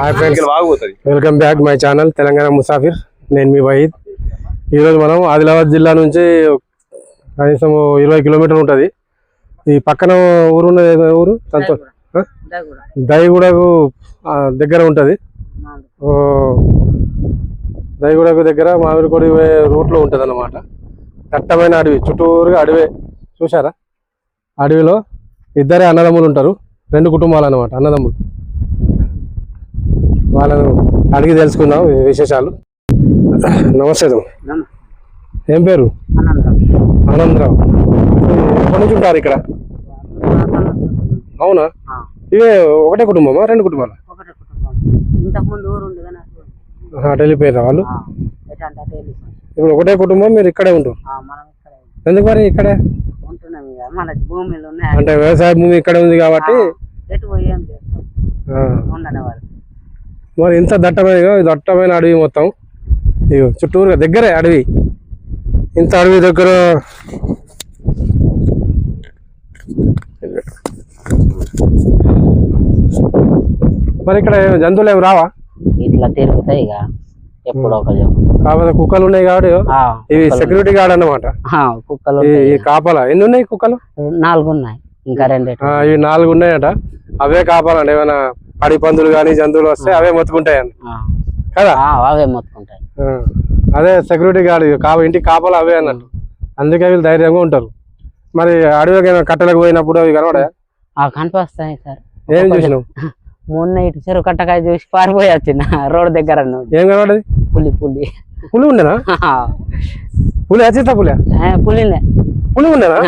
Hi friends welcome back my channel Telangana Musafir నేను మీ వహీద్ ఈరోజు మనం ఆదిలాబాద్ జిల్లా నుంచి కనీసం ఇరవై కిలోమీటర్లు ఉంటుంది. ఈ పక్కన ఊరు ఉన్నది ఊరు? సంతోష్? దయగూడకు దగ్గర ఉంటుంది. దయగూడకు దగ్గర మామిడికొడి రూట్లో ఉంటుంది అన్నమాట దట్టమైన అడవి చుట్టూరుగా అడవే. చూసారా అడవిలో ఇద్దరే అన్నదమ్ములు ఉంటారు. రెండు కుటుంబాలు అన్నమాట అన్నదమ్ములు. వాళ్ళను అడిగి తెలుసుకుందాం విశేషాలు. నమస్తే. ఏం పేరు? ఆనందరావు. ఎప్పటి నుంచి ఉంటారు ఇక్కడ? అవునా? ఇవే ఒకటే కుటుంబమా? రెండు కుటుంబాలు? అటు వెళ్ళిపోయారా వాళ్ళు. ఇప్పుడు ఒకటే కుటుంబం మీరు ఇక్కడే ఉంటారు ఆ, మనం ఇక్కడ ఎందుకు మరి ఇక్కడే? ఉంటున్నాం ఇక. మన భూమిలో ఉన్నాయి. అంటే వ్యవసాయ భూమి ఇక్కడ ఉంది కాబట్టి ఎటు పోయి ఏం చేస్తాం ఆ, ఉండని వాళ్ళు మరి ఇంత దట్టమైన దట్టమైన అడవి మొత్తం. ఇగో చుట్టూరుగా దగ్గరే అడవి. ఇంత అడవి దగ్గర మరి ఇక్కడ జంతువులు ఏమి రావా? ఇట్లా తిరుగుతాయి ఇక. ఎప్పుడో కాకపోతే కుక్కలు ఉన్నాయి కాబట్టి ఇవి సెక్యూరిటీ గార్డ్ అన్నమాట. కుక్కలు కాపల ఎన్ని ఉన్నాయి కుక్కలు? నాలుగు ఉన్నాయి. ఇంకా రెండు. ఇవి నాలుగు ఉన్నాయట. అవే కాపాలండి ఏమైనా అడవి పందులు కానీ జంతువులు వస్తే అవే మొత్తుకుంటాయండి. కదా? అవే మొత్తుకుంటాయి. అదే సెక్యూరిటీ గార్డ్ కా ఇంటికి కాపలా అవే అన్నట్టు. అందుకే వీళ్ళు ధైర్యంగా ఉంటారు. మరి అడవికి కట్టలకు పోయినప్పుడు అవి కనబడా కనిపిస్తాయి సార్. ఏం చూసినావు? మొన్న ఇటు చెరువు కట్టకాయ చూసి పారిపోయి వచ్చిన రోడ్ దగ్గర. ఏం కనబడది పులి పులి. పులి ఉండేనా? పులి అచిత పులి పులినే పులి ఉండేనా?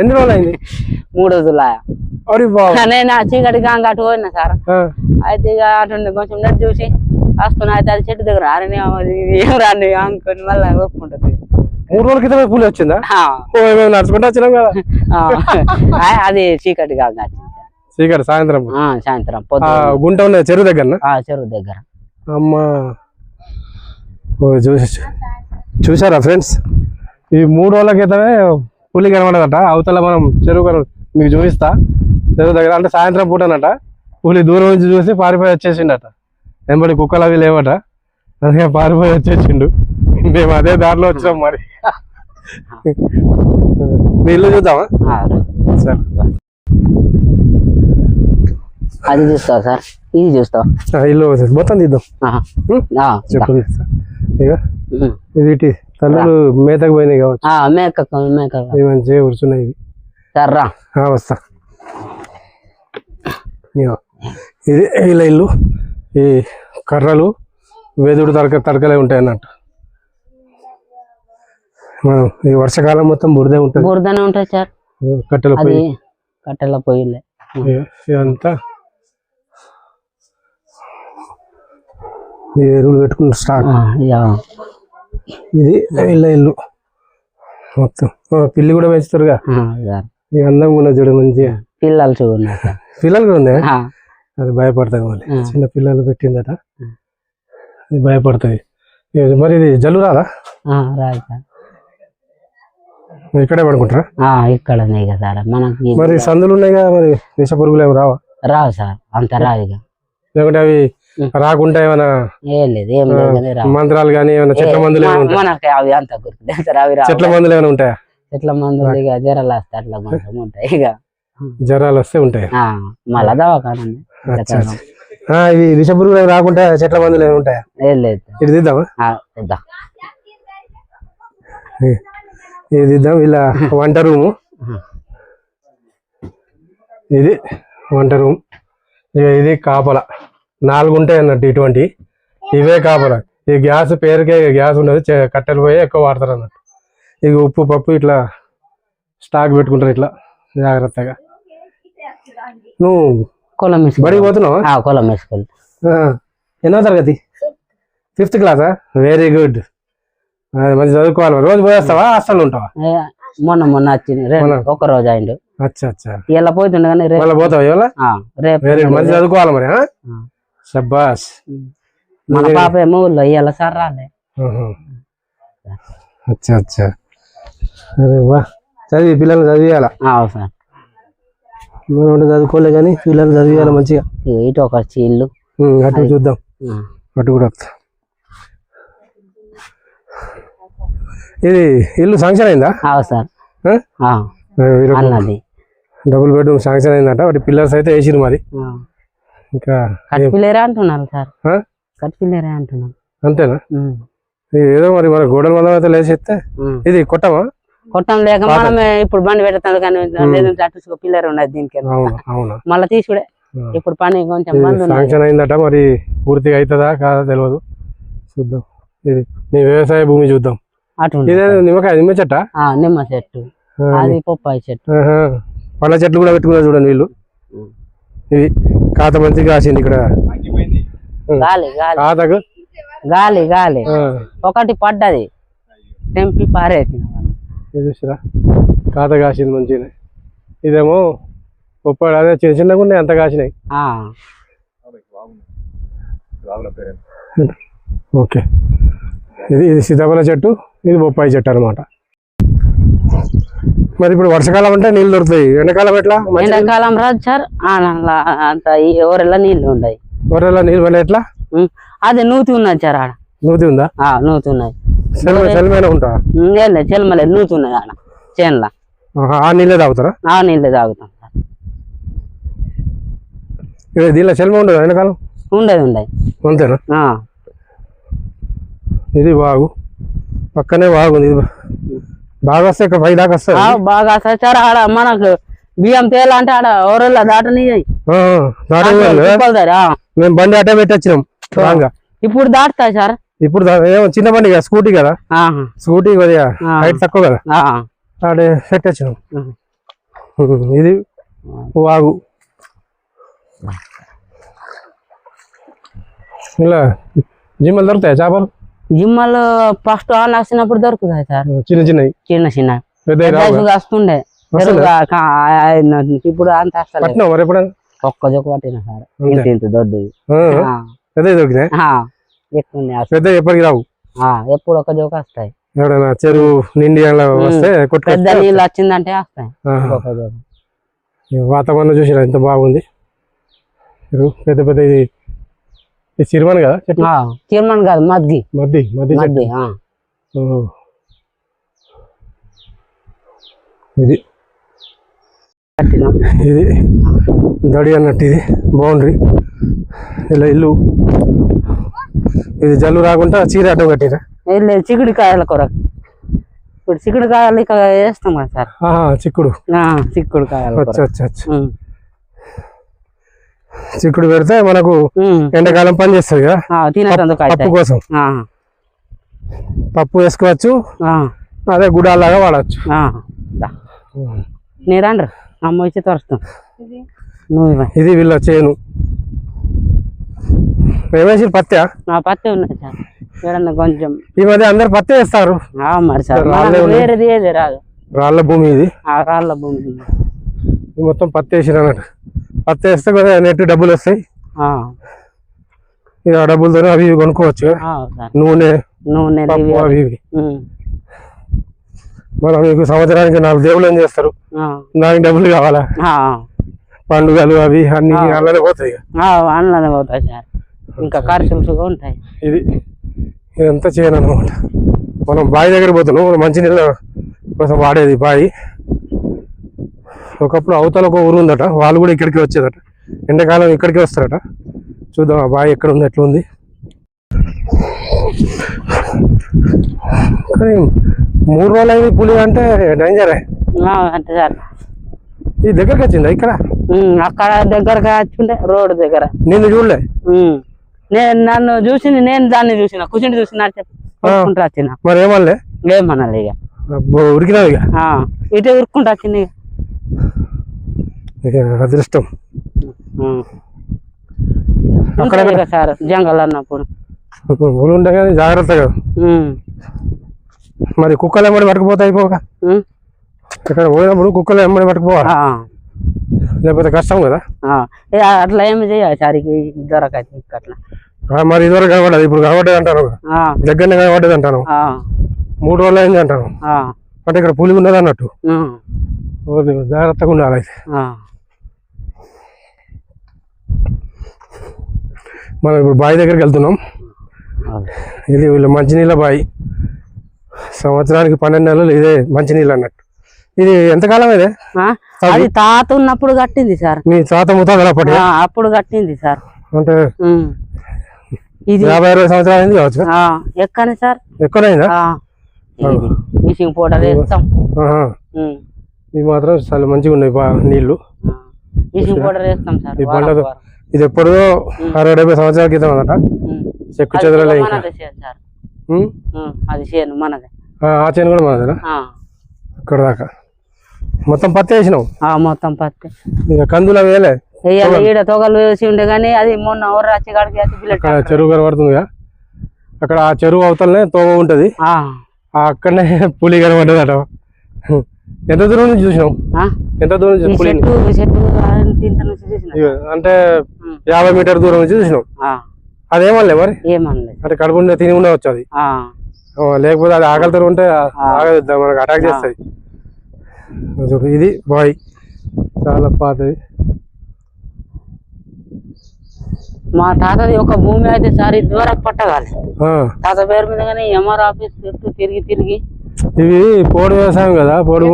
ఎన్ని రోజులు. అయింది మూడు రోజుల నేను చీకటి అటు పోయినా సార్. అయితే ఇక అటు ఉండి కొంచెం నెట్ చూసి వస్తున్నా. అయితే అది చెట్టు దగ్గర ఏం రాని అనుకొని మళ్ళీ ఒప్పుకుంటుంది మూడు రోజుల క్రితమే పులి వచ్చిందా? నడుచుకుంటూ వచ్చినాం కదా. అది చీకటి గాంగ వచ్చింది. చీకటి సాయంత్రం. సాయంత్రం గుంట ఉన్నది చెరువు దగ్గర ఆ చెరువు దగ్గర. అమ్మా. చూసి చూసారా ఫ్రెండ్స్? ఈ మూడు రోజుల క్రితమే పులి కనబడదట. అవతల మనం చెరువు కన మీకు చూపిస్తా. చెరువు దగ్గర అంటే సాయంత్రం పూటనట పులి దూరం నుంచి చూసి పారిపోయి వచ్చేసిండట. వెంబడి కుక్కలు అవి లేవట. అందుకే పారిపోయి వచ్చేసిండు. మేము అదే దారిలో వచ్చినాం మరి. మీ ఇల్లు చూద్దామా సరే. అది చూస్తావు సార్? ఇది చూస్తావు? ఇల్లు మొత్తం తీద్దాం. చెప్పు. తీస్తా. వీటి తల్లులు మేతకు పోయినాయి కావచ్చు. ఆ, మేక మేక మంచిగా కూర్చున్నాయి ఇవి. సార్ రా ఆ, వస్తా. ఇది ఇలా ఇల్లు. ఈ కర్రలు వెదుడు తడక తడకలే ఉంటాయి అన్నట్టు మనం ఈ వర్షాకాలం మొత్తం బురదే ఉంటుంది. బురదనే ఉంటుంది సార్. కట్టెల పొయ్యి. కట్టెల పొయ్యిలే. ఇదంతా ఎరువులు ఆ, ఇక ఇది ఇళ్ళ ఇల్లు. మొత్తం. పిల్లి కూడా పెంచుతారుగా. అందంగా ఉన్నది చూడ మంచిగా. పిల్లలు చూడండి పిల్లలు కూడా ఉన్నాయి? ఆ, అది భయపడుతుంది మళ్ళీ. చిన్న పిల్లలు పెట్టిందట. అది భయపడుతుంది ఇది మరి ఇది జల్లు రాదా? ఇక్కడే పడుకుంటారా? ఆ, ఇక్కడనే ఇక సార్ మనకి మరి సందులు ఉన్నాయి కదా మరి? విష పురుగులు ఏమి రావా? రావు సార్. అంత రాదు ఇక లేకుంటే అవి. రాకుండా ఏమైనా మంత్రాలు కానీ ఏమైనా చెట్ల మందులు అవి అంత చెట్ల మందులు ఏమైనా ఉంటాయా? చెట్ల మందులు ఇక జ్వరాలు వస్తే అట్లా ఉంటాయి ఇక. జ్వరాలు వస్తే ఉంటాయి? మళ్ళా దవాఖాన ఇవి రాకుండా చెట్ల మందులు ఏమైనా ఉంటాయా? ఇది ఇది తీద్దాం ఇలా వంట రూము. ఇది వంట రూమ్. ఇది కాపల. నాలుగు ఉంటాయి అన్నట్టు ఇటువంటి. ఇవే కాపల. ఈ గ్యాస్ పేరుకే గ్యాస్ ఉండదు కట్టెలు పోయి ఎక్కువ వాడతారు అన్నట్టు ఇక ఉప్పు పప్పు ఇట్లా స్టాక్ పెట్టుకుంటారు ఇట్లా జాగ్రత్తగా. నువ్వు కులం బడికి పోతున్నావా? కులం వేసుకోవాలి ఎన్నో తరగతి? ఫిఫ్త్ క్లాసా? వెరీ గుడ్ మంచి చదువుకోవాలి. రోజు పోయేస్తావా? హాస్టల్ ఉంటావా? మొన్న మొన్న వచ్చింది? ఒక రోజు అయిండు. అచ్చా అచ్చా. ఇలా పోతుండే కానీ రేపు పోతావా ఇవాళ ఆ, రేపు వెరీ మంచి చదువుకోవాలి మరి. శబ్బాస్ మన పాప ఏమో ఊళ్ళో సార్ రాలే. అచ్చా అచ్చా. అరే వా చదివి పిల్లల్ని చదివియాల? సార్. మనం ఉంటే చదువుకోలే కానీ పిల్లల్ని చదివియాలి మంచిగా? ఇటు ఒక ఇల్లు అటు చూద్దాం. అటు కూడా ఇది ఇల్లు శాంక్షన్ అయిందా? సార్. అన్నది. డబుల్ బెడ్రూమ్ శాంక్షన్ అయిందట. వాటి పిల్లర్స్ అయితే వేసిరు మరి. ఇంకా అంటున్నారు సార్. ఆ? కట్పిలేరే అంటున్నారు. అంతేనా? ఏదో మరి మన గోడల అయితే లేచేస్తే. ఇది కొట్టమా? కొట్టం లేక మనమే ఇప్పుడు బండి పెడతాం కానీ లేదంటే అటు పిల్లర్ ఉన్నది దీనికి. మళ్ళీ తీసుడే ఆ. ఇప్పుడు పని కొంచెం శాంక్షన్ అయిందట మరి పూర్తిగా అవుతుందా కాదా తెలియదు చూద్దాం. ఇది మీ వ్యవసాయ భూమి చూద్దాం. ఇదే నిమ్మకాయ నిమ్మ చెట్ట? నిమ్మ చెట్టు. అది పొప్పాయి చెట్టు. పళ్ళ చెట్లు కూడా పెట్టుకున్నారు చూడండి వీళ్ళు. ఇవి కాత మంచిగా కాసింది ఇక్కడ. గాలి గాలి. కాతకు గాలి గాలి. ఒకటి పడ్డది. తెంపి పారేసిన ఇది చూసిరా? కాత కాసింది మంచిగా ఇదేమో ముప్పై అదే చిన్న చిన్నగా ఉన్నాయి అంత కాసినాయి. ఓకే. ఇది ఇది సీతాఫల చెట్టు ఇది బొప్పాయి చెట్టు అనమాట మరి ఇప్పుడు వర్షాకాలం అంటే నీళ్ళు దొరుకుతాయి. ఎండాకాలం ఎట్లా? ఎండాకాలం రాదు సార్. అంత ఎవరెల్లా నీళ్ళు ఉన్నాయి వరలో నీళ్ళు వల్ల ఎట్లా? అది నూతి ఉన్నది సార్ ఆడ. నూతి ఉందా? ఆ, నూతి ఉన్నది. సెలవు సెలమైన ఉంటా లేదు చెల్మలే నూతి ఉన్నది ఆడ చేనుల. ఆ నీళ్ళే తాగుతారా? ఆ నీళ్ళు తాగుతాం దీనిలో సెలవు ఉండదు ఎండాకాలం? ఉండదు ఉండదు. అంతేనా? ఆ, ఇది బాగు పక్కనే బాగుంది ఇది బాగా వస్తే ఇక్కడ పై దాకా బాగా వస్తాయి సార్ ఆడ మనకు బియ్యం తేలంటే ఆడ ఎవరెల్లా దాటని మేము బండి అట్టే పెట్టొచ్చినాం ఇప్పుడు దాటుతాయి సార్? ఇప్పుడు చిన్న బండి కదా స్కూటీ కదా? స్కూటీ కొద్దిగా. హైట్ తక్కువ కదా? ఆడే పెట్టొచ్చినాం. ఇది వాగు. ఇలా. జిమ్మలు దొరుకుతాయి చేపలు? జిమ్మలు ఫస్ట్ ఆన్ వచ్చినప్పుడు దొరుకుతాయి సార్. చిన్న చిన్న చిన్న. పెద్ద వస్తుండే. ఇప్పుడు అంత ఒక్క జొక్క పట్టిన సార్. ఇంత ఇంత దొడ్డు పెద్ద ఎప్పటికి రావు? ఎప్పుడు ఒక జోక వస్తాయి. చెరువు నిండి పెద్ద నీళ్ళు వచ్చిందంటే వస్తాయి. వాతావరణం చూసిరా ఎంత బాగుంది. పెద్ద పెద్ద ఇది ఇది సిరిమన్ కదా చీమన్ కాదు మద్ది. మద్ది మద్ది ఆ. ఓ. ఇది. ఇది. దడి అన్నట్టు ఇది. బౌండరీ. ఇలా ఇల్లు. ఇది జల్లు రాకుండా చీర అడ్డం కట్టిరా? వెళ్ళే చిక్కుడుకాయల కొరకు ఇప్పుడు చిక్కుడుకాయలు ఇక వేస్తాం కదా సార్. ఆహా చిక్కుడు. ఆ, చిక్కుడుకాయల అచ్చా కొరకు అచ్చా అచ్చా ఉమ్. చిక్కుడు పెడితే మనకు. ఎండాకాలం పని చేస్తుంది కదా. పప్పు కోసం. పప్పు వేసుకోవచ్చు. ఆ, అదే గుడాలాగా వాడచ్చు. నీరండ్రు అమ్మ వచ్చి తోరుస్తాం. ఇది వీళ్ళ చేను. ఏమేసి పత్తి నా పత్తి ఉన్నది సార్. ఏడన్నా కొంచెం. ఈ మధ్య అందరు పత్తి వేస్తారు. మరి సార్ ఉన్నాయి. వేరేది ఏది రాదు. రాళ్ళ భూమి ఇది. ఆ రాళ్ళ భూమి. మొత్తం పత్తి వేసిరు అన్నట్టు. పత్తి వేస్తే కొద్దిగా నెట్ డబ్బులు వస్తాయి. ఆ, ఇక డబ్బులతో అవి ఇవి కొనుక్కోవచ్చు. కదా. నూనె నూనె అవి ఇవి. మనం మీకు సంవత్సరానికి నాలుగు దేవుళ్ళు ఏం చేస్తారు? దానికి డబ్బులు కావాలా? పండుగలు అవి అన్ని. అలానే పోతాయి పోతాయి సార్. ఇంకా ఖర్చులు ఉంటాయి. ఇది ఇదంతా చేయను అనమాట మనం బావి దగ్గర పోతున్నాం. మనం మంచినీళ్ళ కోసం వాడేది బావి. ఒకప్పుడు అవతల ఒక ఊరు ఉందట వాళ్ళు కూడా ఇక్కడికి వచ్చేదట. ఎండాకాలం ఇక్కడికి వస్తారట. చూద్దాం ఆ బావి ఎక్కడ ఉంది ఎట్లా ఉంది? కానీ మూడు రోజులు అయింది పులి అంటే డేంజరే ఈ దగ్గరికి వచ్చిందా ఇక్కడ? అక్కడ దగ్గరగా వచ్చుంటే రోడ్డు దగ్గర. నిన్ను చూడలే. నేను నన్ను చూసింది నేను దాన్ని చూసిన కూర్చుంటే చూసిన వచ్చిన. మరి ఏమనలే? ఏమనాలి ఇక. ఉరికినావు ఇక? ఆ, ఇటే ఉరుక్కుంటూ వచ్చింది ఇక. అదృష్టం. అక్కడ సార్ జంగల్ అన్నప్పుడు. జాగ్రత్తగా. మరి కుక్కలు ఎమ్మడి పట్టుకుపోతే అయిపోక ఉమ్. ఇక్కడ పోయినప్పుడు కుక్కలు ఎమ్మడి పట్టుకుపోవాలి లేకపోతే కష్టం కదా. అట్లా ఏమి చేయాలి సార్ దొరకదు అట్లా మరి ఇదివరకు కనబడదు ఇప్పుడు కనబడ్డది అంటాను. దగ్గరనే కనబడ్డది అంటాను. మూడు రోజులు అయింది అంటాను. అంటే ఇక్కడ పులి ఉన్నది అన్నట్టు. జాగ్రత్తగా ఉండాలి అయితే ఆ. మనం ఇప్పుడు బావి దగ్గరికి వెళ్తున్నాం. ఇది వీళ్ళ మంచినీళ్ళ బావి సంవత్సరానికి పన్నెండు నెలలు ఇదే మంచినీళ్ళు అన్నట్టు. ఇది ఎంతకాలం ఇదే? అది తాత ఉన్నప్పుడు కట్టింది సార్. మీ తాత ముతాతలు అప్పటి ఆ, అప్పుడు కట్టింది సార్. అంటే. ఇది యాభై అరవై సంవత్సరాలు అయింది కావచ్చు ఎక్కని సార్? ఇది మిషన్ పౌడర్ వేస్తాం. ఇవి మాత్రం చాలా మంచిగా ఉన్నాయి ఆ. మిషన్ పౌడర్ వేస్తాం సార్ ఈ వారం. ఇది ఎప్పుడో అరవై డెబ్బై సంవత్సరాల క్రితం అన్నట. చెక్కు చెదరలే అది చేను మనదే. ఆ, చేను కూడా మనదేనా. అక్కడ దాకా. మొత్తం పత్తి వేసినావు? ఆ, మొత్తం పత్తి. కందులు అవి వేయలే? ఈడ తొగలు వేసి ఉండే కానీ అది మొన్న ఎవరు వచ్చి కాడికి చెరువు కనబడుతుందిగా అక్కడ ఆ చెరువు అవతలనే తోవ ఉంటది. అక్కడనే పులి కనబడ్డది అట ఎంత దూరం నుంచి చూసినావు? ఎంత దూరం నుంచి అంటే. యాభై మీటర్ దూరం నుంచి చూసినావు ఆ, అదేమలే మరి? అంటే కడుపు తిని ఉండవచ్చు అది. లేకపోతే అది ఆకలితో ఉంటే ఆగదు మనకు అటాక్ చేస్తుంది. చూడు, ఇది బాయ్. చాలా పాతది. మా తాతది ఒక భూమి అయితే సార్ ఇదివరకు పట్టగాలి. తాత పేరు మీద కానీ ఎంఆర్ ఆఫీస్ చుట్టూ తిరిగి తిరిగి. ఇవి పోడు వ్యవసాయం కదా? పోడు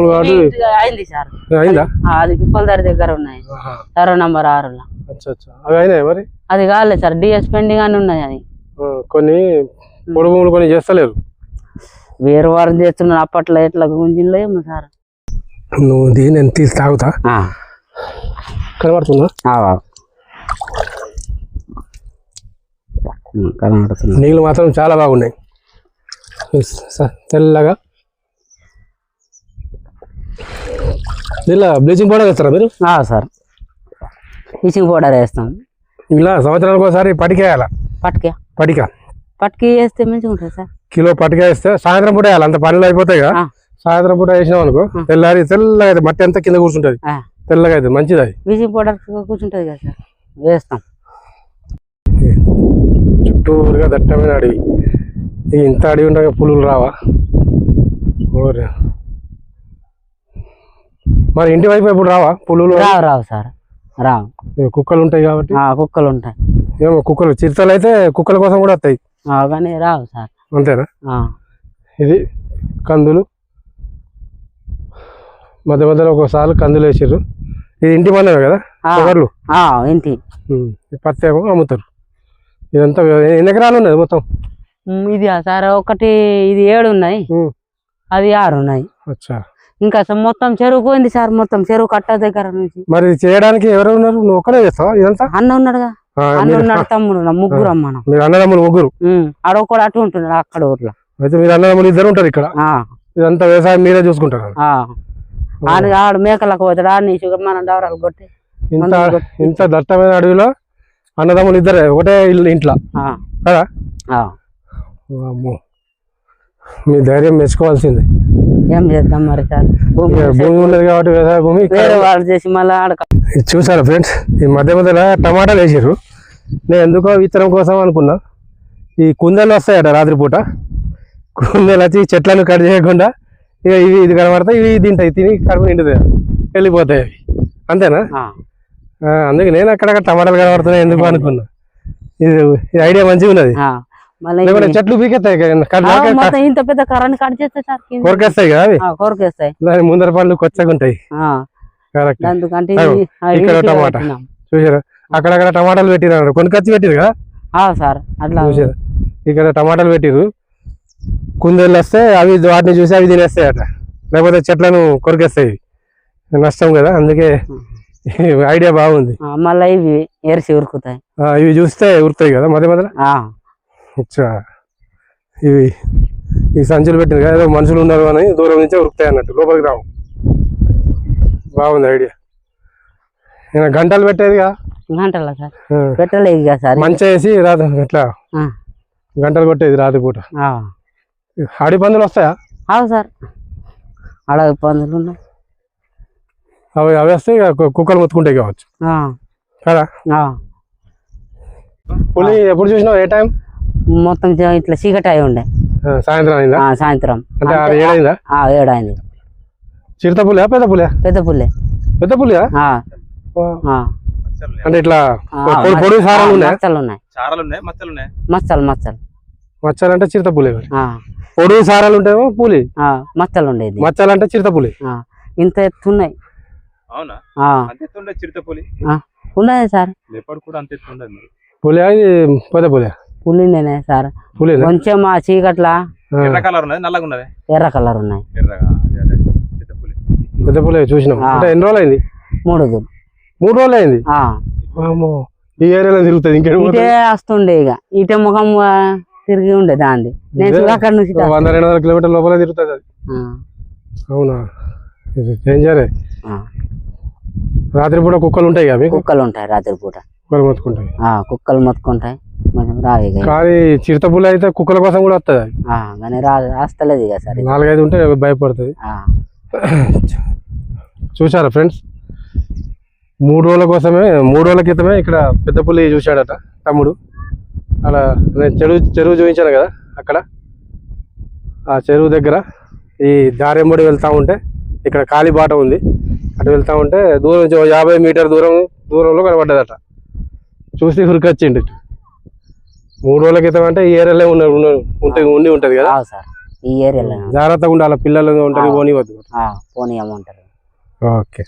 అయింది సార్. అయిందా? అది పిప్పలదారి దగ్గర ఉన్నాయి. సరో నంబర్ ఆరులో. మరి? అది కాలేదు సార్ డిఎస్ పెండింగ్ అని ఉన్నాయి అది. కొన్ని పొడి భూములు కొన్ని చేస్తలేరు? వేరు వారు చేస్తున్నారు అప్పట్లో ఎట్లా గుంజిలో ఏమో సార్. నువ్వు దీన్ని నేను తీసి తాగుతా. కనబడుతుందా? కనబడుతుంది. నీళ్ళు మాత్రం చాలా బాగున్నాయి. తెల్లగా. ఇలా బ్లీచింగ్ పౌడర్ వేస్తారా మీరు? సార్. మిషన్ పౌడర్ వేస్తాం. ఇలా సంవత్సరానికి ఒకసారి పటికేయాల పట్టుకే పటిక. పట్టుకి వేస్తే మంచిగా ఉంటుంది సార్. కిలో పటిక వేస్తే సాయంత్రం పూట వేయాలి. అంత పనులు అయిపోతాయి కదా. సాయంత్రం పూట వేసినాం అనుకో తెల్లారి తెల్లగా అయితే మట్టి అంతా కింద కూర్చుంటది. తెల్లగా అయితే మంచిది అది. మిషన్ పౌడర్ కూర్చుంటుంది కదా సార్. వేస్తాం. చుట్టూరుగా దట్టమైన అడవి. ఇంత అడవి ఉండగా పులులు రావా? మరి ఇంటి వైపు ఎప్పుడు రావా? పులులు? రావు రావు సార్. ఇవి కుక్కలు ఉంటాయి కాబట్టి? కుక్కలు ఉంటాయి ఏమో కుక్కలు చిరుతలు అయితే కుక్కల కోసం కూడా వస్తాయి. కానీ రావు సార్. అంతేనా? ఇది కందులు. మధ్య మధ్యలో ఒకసారి కందులు వేసారు ఇది ఇంటి మందమే కదా? ఉమ్. ఈ పత్తి ఏమో అమ్ముతారు. ఇదంతా ఎన్ని ఎకరాలు ఉన్నది మొత్తం? ఇది సార్ ఒకటి ఇది ఏడు ఉన్నాయి. అది ఆరు ఉన్నాయి. అచ్చా. ఇంకా అసలు మొత్తం చెరువు పోయింది సార్ మొత్తం చెరువు కట్ట దగ్గర నుంచి. మరి చేయడానికి ఎవరు ఉన్నారు? నువ్వు ఒక్కనే చేస్తావా? ఇదంతా? అన్న ఉన్నాడుగా. అన్న ఉన్నాడు తమ్ముడు ముగ్గురు అమ్మను మీరు అన్నదమ్ములు ముగ్గురు? ఆడొక్కడు అటు ఉంటున్నాడు అక్కడ ఊర్లో. అయితే మీరు అన్నదమ్ములు ఇద్దరు ఉంటారు ఇక్కడ? ఇదంతా వ్యవసాయం మీరే చూసుకుంటారు. ఆడ ఆడు మేకలకు పోతాడు ఆడ నుంచి మన డవరాలు కొట్టి ఇంత. ఇంత దట్టమైన అడవిలో అన్నదమ్ములు ఇద్దరే ఒకటే ఇల్లు ఇంట్లో. ఆ, కదా? మీ ధైర్యం మెచ్చుకోవాల్సిందే. ఏం చేద్దాం మరి సార్? భూమి ఉన్నది కాబట్టి వ్యవసాయ భూమి వేరే వాళ్ళు చేసి మళ్ళీ ఆడ చూసారా ఫ్రెండ్స్? ఈ మధ్య మధ్యలో టమాటాలు వేసారు నేను ఎందుకో విత్తనం కోసం అనుకున్నా. ఈ కుందేలు వస్తాయట రాత్రిపూట. కుందేలు వచ్చి చెట్లను కట్ చేయకుండా ఇక ఇవి ఇది కనబడతాయి ఇవి తింటాయి తిని కడుపు నిండుతాయి వెళ్ళిపోతాయి అవి. అంతేనా? అందుకే నేను అక్కడక్కడ టమాటాలు కనబడుతున్నాయి ఎందుకు అనుకున్నా. ఇది ఈ ఐడియా మంచిగా ఉన్నది. మళ్ళీ చెట్లు పీకెత్తాయి కదా, కట్ ఆ, నరక- మొత్తం ఇంత పెద్ద కర్రని కట్ చేస్తే సార్ కింద. కొరకేస్తాయి కదా అవి? ఆ, కొరకేస్తాయి. దాని ముందర పండ్లు కొత్తగా ఉంటాయి. అందుకంటే ఇక్కడ టమాటా. చూసారా? అక్కడక్కడ టమాటాలు పెట్టినారు. కొనుకొచ్చి పెట్టిరు కదా? ఆ, సార్ అట్లా. చూసారా? ఇక్కడ టమాటాలు పెట్టిరు. కుందేళ్ళు వస్తే అవి వాటిని చూసి అవి తినేస్తాయట లేకపోతే చెట్లను కొరికేస్తాయి. నష్టం కదా అందుకే ఐడియా బాగుంది. మళ్ళీ ఇవి ఎరిసి ఉరుకుతాయి. ఇవి చూస్తే ఉరుతాయి కదా మధ్య మధ్యలో? ఇవి ఈ సంచులు పెట్టింది కదా ఏదో మనుషులు ఉన్నారు అని దూరం నుంచే ఉరుకుతాయి అన్నట్టు లోపలికి రావు. బాగుంది ఐడియా. నేను గంటలు పెట్టేది కదా గంటల సార్. పెట్టలేదు సార్. మంచిగా వేసి ఇట్లా ఆ, గంటలు కొట్టేది రాత్రిపూట ఆ. ఆడి పందులు వస్తాయా? అవు సార్. అడవి పందులు ఉన్నాయి. అవి అవి వస్తే కుక్కలు మొత్తుకుంటాయి కావచ్చు. కదా. పులి ఎప్పుడు చూసినావు? ఏ టైం? మొత్తం ఇట్లా చీకటి అయి ఉండే. సాయంత్రం అయిందా? సాయంత్రం. అంటే ఏడైందా? ఆ, ఏడైంది. చిరుత పులియా పెద్ద పులియా పెద్ద పుల్లే. పెద్ద ఆ. అంటే ఇట్లా పొడి- సారాలు ఉన్నాయి? మచ్చలు ఉన్నాయి. చారాలు ఉన్నాయి మచ్చలు ఉన్నాయి మచ్చలు మచ్చలు మచ్చాలంటే చిరుతపులి ఆ, పొడుగు సారాలు ఉంటాయేమో పులి. ఆ, మచ్చలు ఉండేది. మచ్చాలంటే చిరుతపులి ఆ, ఇంత ఎత్తు ఉన్నాయి. అవునా? ఎత్తుండే చిరుతపులి ఉన్నది సార్. కూడా అంత మరి. పులి అది పెద్ద పులి. పులిందేనే సార్. పులి కొంచెం ఆ చీకట్ల ఎర్ర కలర్ ఉన్నది? నల్లగా ఉన్నది ఎర్ర కలర్ ఉన్నాయి. ఎర్రగా? అదే అదే చిరుతపులి పెద్ద పులి. చూసినాం. ఆ. అంటే ఎన్ని రోజులు అయింది మూడు దూరం. మూడు రోజులు అయింది ఆ. ఈ ఏరియాలో తిరుగుతుంది ఇంకేం ఇటే వస్తుండే ఇక. ఇటే ముఖం ఆ, తిరిగి ఉండే దాంది. నేను ఇదే? చూడు అక్కడ నుంచి ఇటు వంద రెండు వందల కిలోమీటర్ల లోపల తిరుగుతుంది అది. ఆ, అవునా? ఇది డేంజరే ఆ. రాత్రి పూట కుక్కలు ఉంటాయి మీకు? కుక్కలు ఉంటాయి రాత్రి పూట కుక్కలు మొత్తుకుంటాయి. ఆ, కుక్కలు మొత్తుకుంటాయి. రావు కానీ చిరుతపులి అయితే కుక్కల కోసం కూడా వస్తుంది. అది ఆ, కానీ రా వస్తలేదు ఇక సరే. నాలుగైదు ఉంటే భయపడుతుంది. చూసారా ఫ్రెండ్స్? మూడు రోజుల కోసమే మూడు రోజుల క్రితమే ఇక్కడ పెద్ద పులి చూశాడట తమ్ముడు. అలా నేను చెరువు చెరువు చూపించాను కదా అక్కడ. ఆ చెరువు దగ్గర ఈ దారెంబడి వెళ్తా ఉంటే ఇక్కడ ఖాళీ బాట ఉంది. అటు వెళ్తా ఉంటే దూరం యాభై మీటర్ దూరం దూరంలో కనబడ్డదట. చూసి ఉరికొచ్చిండు. మూడు రోజుల క్రితం అంటే ఈ ఏరియాలో ఉన్న ఉన్న- ఉంటే ఉండి ఉంటది కదా? సార్. ఈ ఏరియాలో. జాగ్రత్తగా ఉండాలి పిల్లలు ఉంటుంది పోనివద్దు పోనీ ఏమంటారు ఓకే.